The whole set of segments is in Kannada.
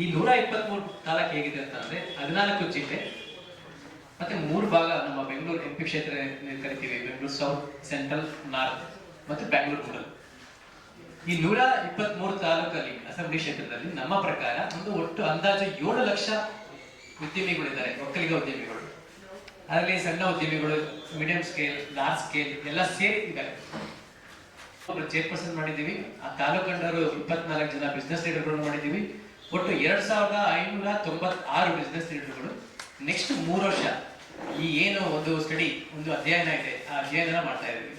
ಈ ನೂರ ಇಪ್ಪತ್ಮೂರು ತಾಲೂಕು ಹೇಗಿದೆ ಅಂತಂದ್ರೆ ಹದಿನಾಲ್ಕು ಜಿಲ್ಲೆ, ಮತ್ತೆ ಮೂರು ಭಾಗ ನಮ್ಮ ಬೆಂಗಳೂರು ಎಂ ಪಿ ಕ್ಷೇತ್ರ ಕರಿತೀವಿ, ಬೆಂಗಳೂರು ಸೌತ್ ಸೆಂಟ್ರಲ್ ನಾರ್ತ್ ಮತ್ತು ಬ್ಯಾಂಗ್ಳೂರು ರೂರಲ್ ಈ ನೂರ ಇಪ್ಪತ್ಮೂರು ತಾಲೂಕಲ್ಲಿ ಅಸೆಂಬ್ಲಿ ಕ್ಷೇತ್ರದಲ್ಲಿ ನಮ್ಮ ಪ್ರಕಾರ ಒಂದು ಒಟ್ಟು ಅಂದಾಜು ಏಳು ಲಕ್ಷ ಉದ್ಯಮಿಗಳಿದ್ದಾರೆ, ಒಕ್ಕಲಿಗ ಉದ್ಯಮಿಗಳು. ಅದರಲ್ಲಿ ಸಣ್ಣ ಉದ್ಯಮಿಗಳು ಮೀಡಿಯಂ ಸ್ಕೇಲ್ ಲಾರ್ಜ್ ಸ್ಕೇಲ್ ಎಲ್ಲ ಸೇರಿ ಇದ್ದಾರೆ. ಒಬ್ರು ಚೇರ್ಪರ್ಸನ್ ಮಾಡಿದ್ದೀವಿ, ಆ ತಾಲೂಕಂಡರು ಇಪ್ಪತ್ನಾಲ್ಕು ಜನ ಬಿಸ್ನೆಸ್ ಲೀಡರ್ಗಳನ್ನು ಮಾಡಿದ್ದೀವಿ. ಒಟ್ಟು ಎರಡ್ ಸಾವಿರದ ಐನೂರ ತೊಂಬತ್ತಾರು ಬಿಸ್ನೆಸ್ ಲೀಡರ್ಗಳು ನೆಕ್ಸ್ಟ್ ಮೂರು ವರ್ಷ ಈ ಏನು ಒಂದು ಸ್ಟಡಿ ಒಂದು ಅಧ್ಯಯನ ಇದೆ, ಆ ಅಧ್ಯಯನ ಮಾಡ್ತಾ ಇದ್ದೀವಿ.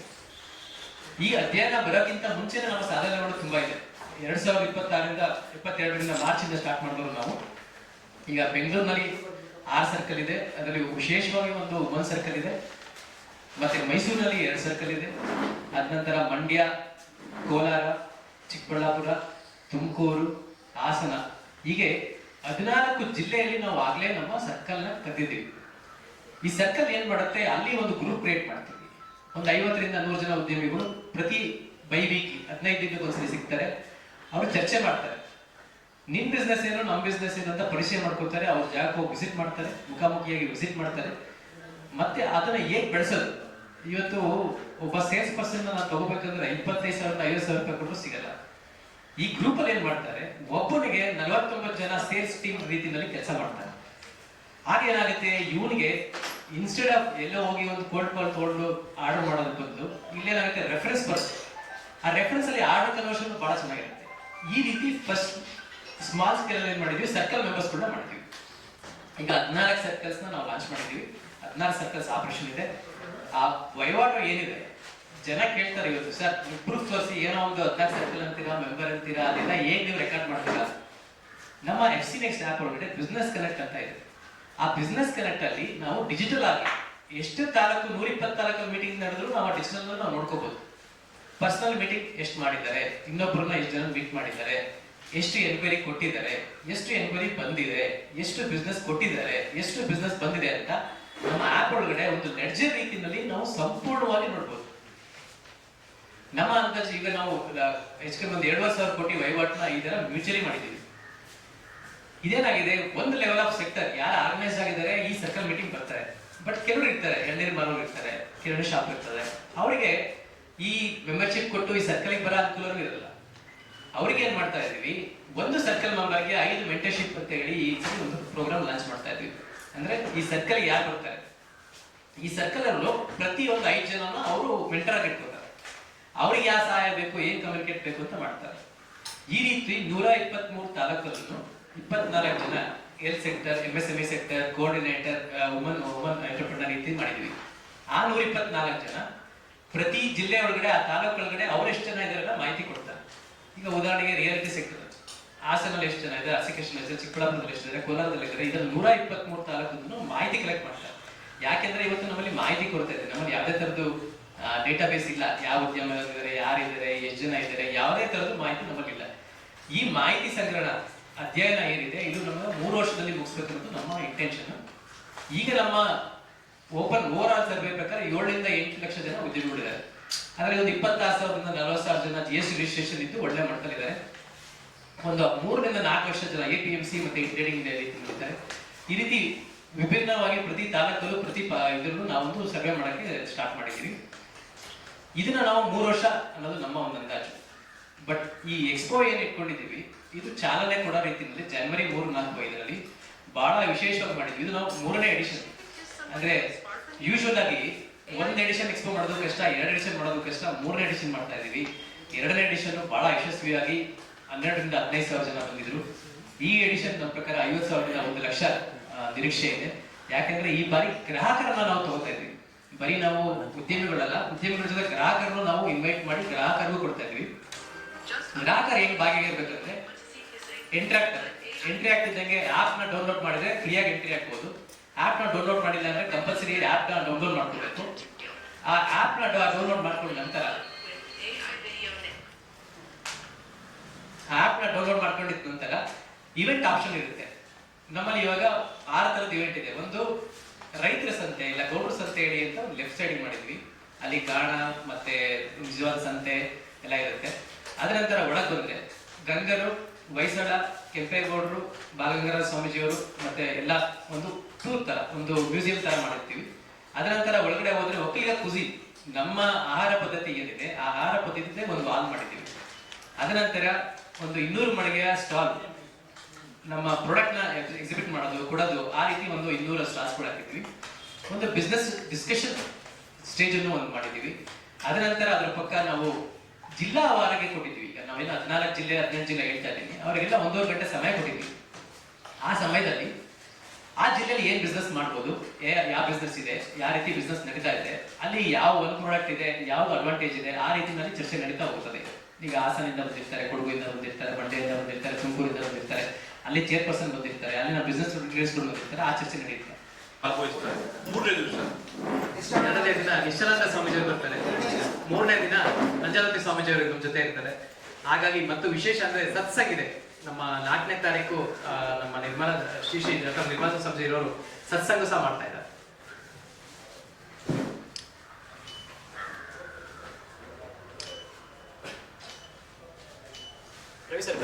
ಈ ಅಧ್ಯಯನ ಬರೋಕ್ಕಿಂತ ಮುಂಚೆನೇ ನಮ್ಮ ಸಾಧನೆಗಳು ತುಂಬಾ ಇದೆ. ಎರಡ್ ಸಾವಿರದ ಇಪ್ಪತ್ತಾರರಿಂದ ಇಪ್ಪತ್ತೆರಡರಿಂದ ಮಾರ್ಚ್ ಇಂದ ಸ್ಟಾರ್ಟ್ ಮಾಡಿದ್ರು ನಾವು. ಈಗ ಬೆಂಗಳೂರಿನಲ್ಲಿ ಆರು ಸರ್ಕಲ್ ಇದೆ, ಅದರಲ್ಲಿ ವಿಶೇಷವಾಗಿ ಒಂದು ಒನ್ ಸರ್ಕಲ್ ಇದೆ. ಮತ್ತೆ ಮೈಸೂರಿನಲ್ಲಿ ಎರಡು ಸರ್ಕಲ್ ಇದೆ. ಅದ ನಂತರ ಮಂಡ್ಯ, ಕೋಲಾರ, ಚಿಕ್ಕಬಳ್ಳಾಪುರ, ತುಮಕೂರು, ಹಾಸನ. ಹೀಗೆ ಹದಿನಾಲ್ಕು ಜಿಲ್ಲೆಯಲ್ಲಿ ನಾವು ಆಗ್ಲೇ ನಮ್ಮ ಸರ್ಕಲ್ನ ಕದ್ದಿದ್ದೀವಿ ಈ ಸರ್ಕಲ್ ಏನ್ ಮಾಡುತ್ತೆ? ಅಲ್ಲಿ ಒಂದು ಗ್ರೂಪ್ ಕ್ರಿಯೇಟ್ ಮಾಡ್ತೀವಿ. ಒಂದು ಐವತ್ತರಿಂದ ನೂರು ಜನ ಉದ್ಯಮಿಗಳು ಪ್ರತಿ ಬೈ ವೀಕ್ ಹದಿನೈದು ದಿನಕ್ಕೆ ಒಂದ್ಸರಿ ಸಿಗ್ತಾರೆ. ಅವರು ಚರ್ಚೆ ಮಾಡ್ತಾರೆ. ನಿಮ್ ಬಿಸ್ನೆಸ್ ಏನು ನಮ್ಮ ಬಿಸ್ನೆಸ್ ಏನು ಅಂತ ಪರಿಚಯ ಮಾಡ್ಕೊತಾರೆ ಅವ್ರ ಜಾಗಕ್ಕೆ ಹೋಗಿ ವಿಸಿಟ್ ಮಾಡ್ತಾರೆ. ಮುಖಾಮುಖಿಯಾಗಿ ವಿಸಿಟ್ ಮಾಡ್ತಾರೆ. ಮತ್ತೆ ಅದನ್ನ ಹೇಗ್ ಬೆಳೆಸೋದು? ಇವತ್ತು ಒಬ್ಬ ಸೇಲ್ಸ್ ಪರ್ಸನ್ ನಾನು ತಗೋಬೇಕಂದ್ರೆ ಇಪ್ಪತ್ತೈದು ಸಾವಿರದ ಐವತ್ತು ಸಾವಿರ ರೂಪಾಯಿ ಕೊಟ್ಟರು ಸಿಗಲ್ಲ. ಈ ಗ್ರೂಪ್ ಅಲ್ಲಿ ಏನ್ ಮಾಡ್ತಾರೆ? ಒಬ್ಬನಿಗೆ ನಲವತ್ತೊಂಬತ್ತು ಜನ ಸೇಲ್ಸ್ ಟೀಮ್ ರೀತಿಯಲ್ಲಿ ಕೆಲಸ ಮಾಡ್ತಾರೆ. ಆಗ ಏನಾಗುತ್ತೆ? ಇವನಿಗೆ ಇನ್ಸ್ಟೆಡ್ ಆಫ್ ಎಲ್ಲೋ ಹೋಗಿ ಒಂದು ಕೋಲ್ಡ್ ಕಾಲ್ ತೊಗೊಂಡು ಆರ್ಡರ್ ಮಾಡೋದು ಬಂದು ಇಲ್ಲೇನಾಗುತ್ತೆ ರೆಫರೆನ್ಸ್ ಬರುತ್ತೆ. ಆ ರೆಫರೆನ್ಸ್ ಅಲ್ಲಿ ಆರ್ಡರ್ ಕನ್ವರ್ಷನ್ ಬಹಳ ಚೆನ್ನಾಗಿರುತ್ತೆ. ಈ ರೀತಿ ಫಸ್ಟ್ ಸ್ಮಾಲ್ ಸ್ಕೇಲ್ ಏನ್ ಮಾಡಿದ್ವಿ? ಸರ್ಕಲ್ ಮೆಂಬರ್ಸ್ ಕೂಡ ಮಾಡ್ತೀವಿ ಈಗ ಹದಿನಾಲ್ಕು ಸರ್ಕಲ್ಸ್ ನಾವು ಲಾಂಚ್ ಮಾಡಿದೀವಿ. ಹದಿನಾರು ಸರ್ಕಲ್ಸ್ ಆಪರೇಷನ್ ಇದೆ. ಆ ವಹಿವಾಟು ಏನಿದೆ? ಜನ ಕೇಳ್ತಾರೆ ಇವತ್ತು, ಸರ್ ಪ್ರೂಫ್ ತೋರಿಸಿ ಏನೋ ಒಂದು ಹದಿನಾರು ಸರ್ಕಲ್ ಅಂತೀರಾ ಮೆಂಬರ್ ಅಂತೀರಾ, ಅದೆಲ್ಲ ಹೇಗೆ ನೀವು ರೆಕಾರ್ಡ್ ಮಾಡ್ತೀರಾ? ನಮ್ಮ ಎಫ್ ಸಿ ನೆಕ್ಸ್ಟ್ ಆ್ಯಪ್ ಒಳಗಡೆ ಬಿಸ್ನೆಸ್ ಕನೆಕ್ಟ್ ಅಂತ ಇದೆ. ಆ ಬಿಸ್ನೆಸ್ ಕನೆಕ್ಟ್ ಅಲ್ಲಿ ನಾವು ಡಿಜಿಟಲ್ ಆಗಿ ಎಷ್ಟು ತಾಲೂಕು ನೂರ ಇಪ್ಪತ್ತು ತಾಲೂಕು ಮೀಟಿಂಗ್ ನಡೆದ್ರು ನಾವು ಡಿಜಿಟಲ್ ನಾವು ನೋಡ್ಕೋಬಹುದು ಪರ್ಸನಲ್ ಮೀಟಿಂಗ್ ಎಷ್ಟು ಮಾಡಿದ್ದಾರೆ ಇನ್ನೊಬ್ಬರನ್ನ ಎಷ್ಟು ಜನ ಮೀಟ್ ಮಾಡಿದ್ದಾರೆ, ಎಷ್ಟು ಎನ್ಕ್ವೈರಿ ಕೊಟ್ಟಿದ್ದಾರೆ, ಎಷ್ಟು ಎನ್ಕ್ವೈರಿ ಬಂದಿದೆ, ಎಷ್ಟು ಬಿಸ್ನೆಸ್ ಕೊಟ್ಟಿದ್ದಾರೆ, ಎಷ್ಟು ಬಿಸ್ನೆಸ್ ಬಂದಿದೆ ಅಂತ ನಮ್ಮ ಆ್ಯಪ್ ಒಳಗಡೆ ಒಂದು ನೆಡ್ಜರ್ ರೀತಿಯಲ್ಲಿ ನಾವು ಸಂಪೂರ್ಣವಾಗಿ ನೋಡ್ಬೋದು. ನಮ್ಮ ಅಂದಾಜು ಈಗ ನಾವು ಹೆಚ್ಚು ಒಂದು ಎರಡುವರೆ ಸಾವಿರ ಕೋಟಿ ವಹಿವಾಟನ್ನ ಈ ತರ ಮ್ಯೂಚುವಲಿ ಮಾಡಿದ್ದೀವಿ. ಇದೇನಾಗಿದೆ? ಒಂದು ಲೆವೆಲ್ ಆಫ್ ಸೆಕ್ಟರ್ ಯಾರು ಆರ್ಗನೈಸ್ ಆಗಿದ್ದಾರೆ, ಈ ಸರ್ಕಲ್ ಮೀಟಿಂಗ್ ಬರ್ತಾರೆ. ಬಟ್ ಕೆಲವರು ಇರ್ತಾರೆ, ಎಳ್ನೀರು ಮಾರೋರು ಇರ್ತಾರೆ ಕಿರಾಣಿ ಶಾಪ್ ಇರ್ತಾರೆ. ಅವರಿಗೆ ಈ ಮೆಂಬರ್ಶಿಪ್ ಕೊಟ್ಟು ಈ ಸರ್ಕಲ್ ಬರೋ ಅನುಕೂಲನೂ ಇರಲ್ಲ ಅವ್ರಿಗೆ ಏನ್ ಮಾಡ್ತಾ ಇದೀವಿ ಒಂದು ಸರ್ಕಲ್ ಮೆಂಬರ್ಗೆ ಐದು ಮೆಂಟರ್ಶಿಪ್ ಅಂತ ಹೇಳಿ ಈ ಒಂದು ಪ್ರೋಗ್ರಾಮ್ ಲಾಂಚ್ ಮಾಡ್ತಾ ಇದೀವಿ. ಅಂದ್ರೆ ಈ ಸರ್ಕಲ್ ಯಾರು ಬರ್ತಾರೆ? ಈ ಸರ್ಕಲ್ ಅಲ್ಲೂ ಪ್ರತಿ ಒಂದು ಐದು ಜನನ ಅವರು ಮೆಂಟರ್ ಆಗಿ ಇಟ್ಕೋತಾರೆ ಅವ್ರಿಗೆ ಯಾವ ಸಹಾಯ ಬೇಕು, ಏನ್ ಕಮ್ಯುನಿಕೇಟ್ ಬೇಕು ಅಂತ ಮಾಡ್ತಾರೆ. ಈ ರೀತಿ ನೂರ ಇಪ್ಪತ್ಮೂರು ತಾಲೂಕಲ್ಲೂ ಇಪ್ಪತ್ನಾಲ್ಕು ಜನ L sector M S M E sector coordinator woman woman entrepreneur ರೀತಿ ಮಾಡಿದ್ವಿ. ಆ ನೂರ ಇಪ್ಪತ್ನಾಲ್ಕು ಜನ ಪ್ರತಿ ಜಿಲ್ಲೆ ಒಳಗಡೆ, ಆ ತಾಲೂಕು ಒಳಗಡೆ ಅವ್ರು ಎಷ್ಟು ಜನ ಇದಾರೆ ಮಾಹಿತಿ ಕೊಡ್ತಾರೆ. ಈಗ ಉದಾಹರಣೆಗೆ ರಿಯಾಲಿಟಿ ಸೆಕ್ಟರ್ ಹಾಸನಲ್ಲಿ ಎಷ್ಟು ಜನ ಇದೆ ಅಸಿಕೇಶನ್ ಇದೆ ಚಿಕ್ಕಬಳ್ಳಾಪುರದಲ್ಲಿ ಎಷ್ಟು ಜನ ಕೋಲಾರದಲ್ಲಿ ಇದ್ದಾರೆ ಇದನ್ನು ನೂರ ಇಪ್ಪತ್ಮೂರು ತಾಲೂಕನ್ನು ಮಾಹಿತಿ ಕಲೆಕ್ಟ್ ಮಾಡ್ತಾರೆ. ಯಾಕೆಂದ್ರೆ ಇವತ್ತು ನಮ್ಮಲ್ಲಿ ಮಾಹಿತಿ ಕೊರತೆ ಇದೆ, ನಮ್ಮಲ್ಲಿ ಯಾವುದೇ ತರದ್ದು ಡೇಟಾಬೇಸ್ ಇಲ್ಲ. ಯಾವ ಉದ್ಯಮಗಳಿದ್ದಾರೆ ಯಾರಿದ್ದಾರೆ, ಎಷ್ಟು ಜನ ಇದ್ದಾರೆ, ಯಾವುದೇ ಥರದ್ದು ಮಾಹಿತಿ ನಮಗಿಲ್ಲ. ಈ ಮಾಹಿತಿ ಸಂಗ್ರಹಣ ಅಧ್ಯಯನ ಏನಿದೆ, ಇದು ನಮ್ಮ ಮೂರು ವರ್ಷದಲ್ಲಿ ಮುಗಿಸ್ಬೇಕನ್ನೋದು ನಮ್ಮ ಇಂಟೆನ್ಷನ್ ಈಗ ನಮ್ಮ ಓಪನ್ ಓವರ್ ಆಲ್ ಸರ್ವೆ ಪ್ರಕಾರ ಏಳರಿಂದ ಎಂಟು ಲಕ್ಷ ಜನ ಉದ್ಯಮಿಗಳಿದ್ದಾರೆ ಅದರಲ್ಲಿ ಒಂದು ಇಪ್ಪತ್ತಾರು ಸಾವಿರದಿಂದ ನಲವತ್ತು ಸಾವಿರ ಜನ ಜಿ ಎಸ್ ರಿಜಿಸ್ಟ್ರೇಷನ್ ಇದ್ದು ಒಳ್ಳೆ ಮಟ್ಟದಲ್ಲಿದ್ದಾರೆ. ಒಂದು ಮೂರರಿಂದ ನಾಲ್ಕು ಲಕ್ಷ ಜನ ಎ ಪಿ ಎಂ ಸಿ ಮತ್ತೆ ಟ್ರೇಡಿಂಗ್ ಇದ್ದಾರೆ ಈ ರೀತಿ ವಿಭಿನ್ನವಾಗಿ ಪ್ರತಿ ತಾಲೂಕಲ್ಲೂ ಪ್ರತಿ ಇದ್ರಲ್ಲೂ ನಾವೊಂದು ಸರ್ವೆ ಮಾಡೋಕ್ಕೆ ಸ್ಟಾರ್ಟ್ ಮಾಡಿದ್ದೀವಿ. ಇದನ್ನ ನಾವು ಮೂರು ವರ್ಷ ಅನ್ನೋದು ನಮ್ಮ ಒಂದು ಅಂದಾಜು. ಬಟ್ ಈ ಎಕ್ಸ್ಪೋ ಏನ್ ಇಟ್ಕೊಂಡಿದ್ದೀವಿ, ಇದು ಚಾಲನೆ ಕೊಡೋ ರೀತಿಯಲ್ಲಿ ಜನವರಿ ಮೂರು, ನಾಲ್ಕು, ಐದರಲ್ಲಿ ಬಹಳ ವಿಶೇಷವಾಗಿ ಮಾಡಿದ್ವಿ. ಇದು ನಾವು ಮೂರನೇ ಎಡಿಷನ್ ಅಂದ್ರೆ ಯೂಶುವಲ್ ಆಗಿ ಒಂದ್ ಎಡಿಷನ್ ಎಕ್ಸ್ಪೋ ಮಾಡೋದು ಕಷ್ಟ, ಎರಡು ಎಡಿಷನ್ ಮಾಡೋದು ಕಷ್ಟ, ಮೂರನೇ ಎಡಿಷನ್ ಮಾಡ್ತಾ ಇದೀವಿ ಎರಡನೇ ಎಡಿಷನ್ ಬಹಳ ಯಶಸ್ವಿಯಾಗಿ ಹನ್ನೆರಡರಿಂದ ಹದಿನೈದು ಸಾವಿರ ಜನ ಬಂದಿದ್ರು. ಈ ಎಡಿಷನ್ ನಮ್ಮ ಪ್ರಕಾರ ಐವತ್ತು ಸಾವಿರದಿಂದ ಒಂದು ಲಕ್ಷ ನಿರೀಕ್ಷೆ ಇದೆ. ಯಾಕಂದ್ರೆ ಈ ಬಾರಿ ಗ್ರಾಹಕರನ್ನ ನಾವು ತಗೋತಾ ಇದ್ವಿ ಬರೀ ನಾವು ಉದ್ಯಮಿಗಳಲ್ಲ, ಉದ್ಯಮಿಗಳ ಜೊತೆ ಗ್ರಾಹಕರನ್ನು ನಾವು ಇನ್ವೈಟ್ ಮಾಡಿ ಗ್ರಾಹಕರಿಗೂ ಕೊಡ್ತಾ ಇದ್ವಿ. ಗ್ರಾಹಕರು ಹೆಂಗ್ ಭಾಗಿಯಾಗಿರ್ಬೇಕಂದ್ರೆ ಎಂಟ್ರಿ ಆಗ್ತಾರೆ ಎಂಟ್ರಿ ಆಗ್ತಿದ್ದಂಗೆ ಆಪ್ನ ಡೌನ್ಲೋಡ್ ಮಾಡಿದ್ರೆ ಫ್ರೀಯಾಗಿ ಎಂಟ್ರಿ ಆಗ್ಬೋದು ಆಪ್ನ ಡೌನ್ಲೋಡ್ ಮಾಡಿಲ್ಲ ಅಂದ್ರೆ ಕಂಪಲ್ಸರಿ ಆಪ್ ಡೌನ್ಲೋಡ್ ಮಾಡ್ಕೋಬೇಕು. ಆ ಆಪ್ನ ಡೌನ್ಲೋಡ್ ಮಾಡ್ಕೊಂಡ ನಂತರ ಆಪ್ನ ಡೌನ್ಲೋಡ್ ಮಾಡ್ಕೊಂಡಿದ ನಂತರ ಇವೆಂಟ್ ಆಪ್ಷನ್ ಇರುತ್ತೆ. ನಮ್ಮಲ್ಲಿ ಇವಾಗ ಆರು ತರದ ಇವೆಂಟ್ ಇದೆ. ಒಂದು ರೈತರ ಸಂತೆ ಇಲ್ಲ, ಗೌಡ್ರ ಸಂತೆ ಹೇಳಿ ಅಂತ ಲೆಫ್ಟ್ ಸೈಡ್ ಮಾಡಿದ್ವಿ. ಅಲ್ಲಿ ಗಾಣ ಮತ್ತೆ ವಿಜುವಲ್ ಸಂತೆ ಎಲ್ಲ ಇರುತ್ತೆ. ಅದರ ನಂತರ ಒಳಗೆ ಬಂದ್ರೆ ಗಂಗರು ವೈಸಳ ಕೆಂಪೇಗೌಡರು, ಬಾಲಗಂಗಾಧರ ಸ್ವಾಮೀಜಿಯವರು ಮತ್ತೆ ಎಲ್ಲ ಒಂದು ಟೂರ್ ತರ, ಒಂದು ಮ್ಯೂಸಿಯಂ ತರ ಮಾಡಿರ್ತೀವಿ. ಅದರ ನಂತರ ಒಳಗಡೆ ಹೋದ್ರೆ ಒಕ್ಕಲಿಗ ಕುಸಿ ನಮ್ಮ ಆಹಾರ ಪದ್ಧತಿ ಏನಿದೆ, ಆ ಆಹಾರ ಪದ್ಧತಿ ಒಂದು ವಾಲ್ ಮಾಡಿದ್ದೀವಿ. ಅದರ ನಂತರ ಒಂದು ಇನ್ನೂರು ಮಳಿಗೆಯ ಸ್ಟಾಲ್ ನಮ್ಮ ಪ್ರಾಡಕ್ಟ್ನ ಎಕ್ಸಿಬಿಟ್ ಕೊಡೋದು, ಆ ರೀತಿ ಒಂದು ಇನ್ನೂರ ಸ್ಟಾರ್ಸ್ ಕೂಡ ಹಾಕಿದ್ವಿ ಒಂದು ಬಿಸ್ನೆಸ್ ಡಿಸ್ಕಷನ್ ಸ್ಟೇಜ್ ಅನ್ನು ಒಂದು ಮಾಡಿದ್ದೀವಿ. ಅದರ ನಂತರ ಅದ್ರ ಪಕ್ಕ ನಾವು ಜಿಲ್ಲಾ ವಾರಿಗೆ ಕೊಟ್ಟಿದ್ವಿ ಈಗ ನಾವೇನು ಹದಿನಾಲ್ಕು ಜಿಲ್ಲೆ ಹದಿನೆಂಟು ಜಿಲ್ಲೆ ಹೇಳ್ತಾ ಇದ್ದೀನಿ. ಅವರಿಗೆಲ್ಲ ಒಂದೂವರೆ ಗಂಟೆ ಸಮಯ ಕೊಟ್ಟಿದ್ವಿ ಆ ಸಮಯದಲ್ಲಿ ಆ ಜಿಲ್ಲೆಯಲ್ಲಿ ಏನ್ ಬಿಸ್ನೆಸ್ ಮಾಡ್ಬೋದು ಯಾವ ಬಿಸ್ನೆಸ್ ಇದೆ, ಯಾವ ರೀತಿ ಬಿಸ್ನೆಸ್ ನಡೀತಾ ಇದೆ, ಅಲ್ಲಿ ಯಾವ ಒಂದು ಪ್ರಾಡಕ್ಟ್ ಇದೆ ಯಾವ್ದು ಅಡ್ವಾಂಟೇಜ್ ಇದೆ, ಆ ರೀತಿಯಲ್ಲಿ ಚರ್ಚೆ ನಡೀತಾ ಹೋಗ್ತದೆ. ಈಗ ಹಾಸನಿಂದ ಬಂದಿರ್ತಾರೆ ಕೊಡಗುಯಿಂದ ಬಂದಿರ್ತಾರೆ, ಮಂಡ್ಯದಿಂದ ಬಂದಿರ್ತಾರೆ, ತುಮಕೂರಿಂದ ಬಂದಿರ್ತಾರೆ. ಅಲ್ಲಿ ಚೇರ್ಪರ್ಸನ್ ಬಂದಿರ್ತಾರೆ ಅಲ್ಲಿನ ಬಿಸ್ನೆಸ್ ಲೀಡರ್ಸ್ಗಳು ಬಂದಿರ್ತಾರೆ ಆ ಚರ್ಚೆ ನಡೆಯುತ್ತೆ ಮೂರನೇ ದಿವಸ. ಎರಡನೇ ದಿನ ನಿಶ್ಚಲಾನಂದ ಸ್ವಾಮೀಜಿಯವರು ಬರ್ತಾರೆ. ಮೂರನೇ ದಿನ ನಂಜಾವತಿ ಸ್ವಾಮೀಜಿಯವರು ನಮ್ಮ ಜೊತೆ ಇರ್ತಾರೆ. ಹಾಗಾಗಿ ಮತ್ತು ವಿಶೇಷ ಅಂದ್ರೆ ಸತ್ಸಂಗ್ ಇದೆ ನಮ್ಮ ನಾಲ್ಕನೇ ತಾರೀಕು ನಮ್ಮ ನಿರ್ಮಲ ಶ್ರೀ ಶ್ರೀ ಡಾಕ್ಟರ್ ನಿರ್ಮಲ ಸ್ವಾಮೀಜಿ ಇರೋರು ಸತ್ಸಂಗ ಸಹ ಮಾಡ್ತಾ ಇದ್ದಾರೆ. ರವಿ ಸರ್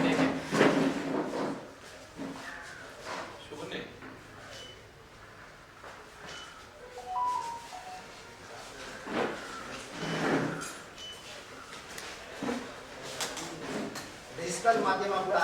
ಡಿಜಿಟಲ್ ಮಾಧ್ಯಮ ಕೂಡ